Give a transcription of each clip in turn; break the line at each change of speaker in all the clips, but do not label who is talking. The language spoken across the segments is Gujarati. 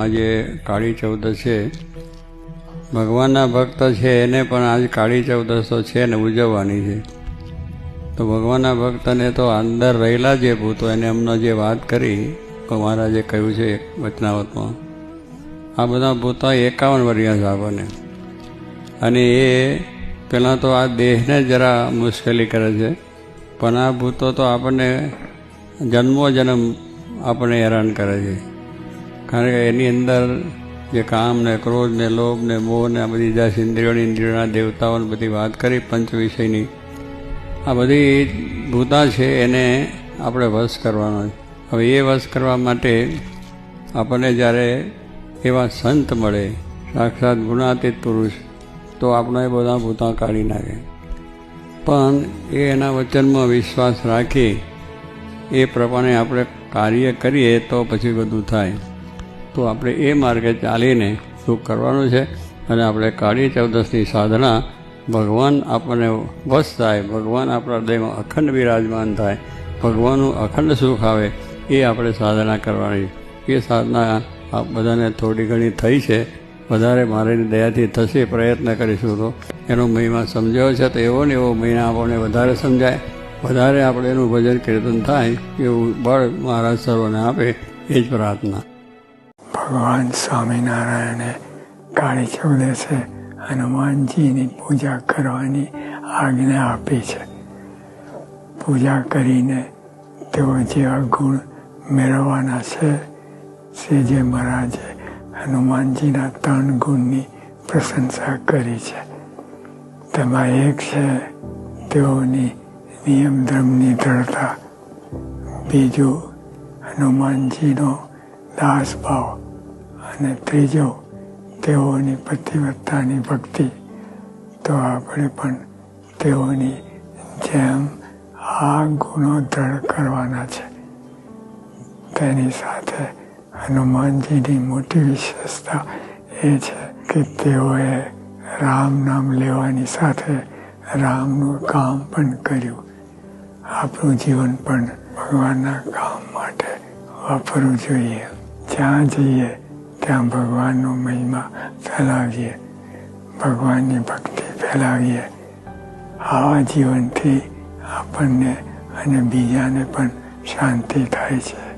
આજે કાળી ચૌદશ. છે ભગવાનના ભક્ત છે એને પણ આજ કાળી ચૌદશ તો છે ને ઉજવવાની છે. તો ભગવાનના ભક્તને તો અંદર રહેલા જે ભૂતો એને અમને જે વાત કરી મહારાજે કહ્યું છે વચનાવતમાં, આ બધા ભૂતો એકાવન વર્ષ છે આપણને. અને એ પહેલાં તો આ દેહને જરા મુશ્કેલી કરે છે, પણ આ ભૂતો તો આપણને જન્મો જન્મ આપણને હેરાન કરે છે. કારણ કે એની અંદર જે કામ ને ક્રોધ ને લોભ ને મોહ ને આ બધી દસ ઇન્દ્રિયોની, ઇન્દ્રિયોના દેવતાઓની બધી વાત કરી પંચ વિષયની. આ બધી ભૂતા છે, એને આપણે વશ કરવાનો હવે એ વશ કરવા માટે આપણને જ્યારે એવા સંત મળે, સાક્ષાત ગુણાતીત પુરુષ, તો આપણે એ બધા ભૂતા કાઢી નાખે. પણ એ એના વચનમાં વિશ્વાસ રાખી, એ પ્રમાણે આપણે કાર્ય કરીએ તો પછી બધું થાય. તો આપણે એ માર્ગે ચાલીને સુખ કરવાનું છે? અને આપણે કાળી ચૌદશની સાધના, ભગવાન આપણને વશ થાય, ભગવાન આપણા હૃદયમાં અખંડ બિરાજમાન થાય, ભગવાનનું અખંડ સુખ આવે, એ આપણે સાધના કરવાની. એ સાધના આપ બધાને થોડી ઘણી થઈ છે. વધારે મારી દયાથી થશે પ્રયત્ન કરીશું તો. એનો મહિમા સમજાયો છે તો એવો ને એવો મહિના આપણને વધારે સમજાય. વધારે આપણે એનું ભજન કીર્તન થાય એવું બળ મહારાજ સર્વને આપે એ જ પ્રાર્થના.
ભગવાન સ્વામિનારાયણે કાળી ચૌદસે હનુમાનજીની પૂજા કરવાની આજ્ઞા આપી છે. પૂજા કરીને તેઓ જેવા ગુણ મેળવવાના છે શ્રીજી મહારાજે હનુમાનજીના ત્રણ ગુણની પ્રશંસા કરી છે. તેમાં એક છે તેઓની નિયમ ધર્મની દ્રઢતા, બીજું હનુમાનજીનો દાસ ભાવ અને ત્રીજો, તેઓની પતિવત્તાની ભક્તિ. તો આપણે પણ તેઓની જેમ આ ગુણો દ્રઢ કરવાના છે. તેની સાથે હનુમાનજીની મોટી વિશેષતા એ છે કે તેઓએ રામ નામ લેવાની સાથે રામનું કામ પણ કર્યું. આપણું જીવન પણ ભગવાનના કામ માટે વાપરવું જોઈએ. જ્યાં જઈએ ત્યાં ભગવાનનો મહિમા ફેલાવીએ ભગવાનની ભક્તિ ફેલાવીએ આવા જીવનથી આપણને અને બીજાને પણ શાંતિ થાય છે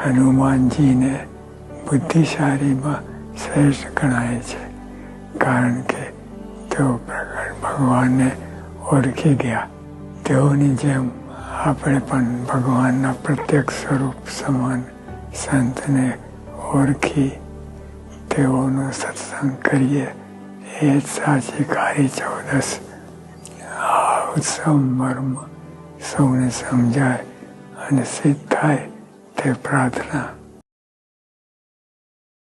હનુમાનજીને બુદ્ધિશાળીમાં શ્રેષ્ઠ ગણાય છે કારણ કે તેઓ પ્રગટ ભગવાનને ઓળખી ગયા તેઓની જેમ આપણે પણ ભગવાનના પ્રત્યક્ષ સ્વરૂપ સમાન સંતને ઓળખી તેઓનો સત્સંગ કરીએ. એ જ સાચી કાળી ચૌદસ. આ ઉત્સવ મર્મ સૌને સમજાય અને સિદ્ધ થાય તે પ્રાર્થના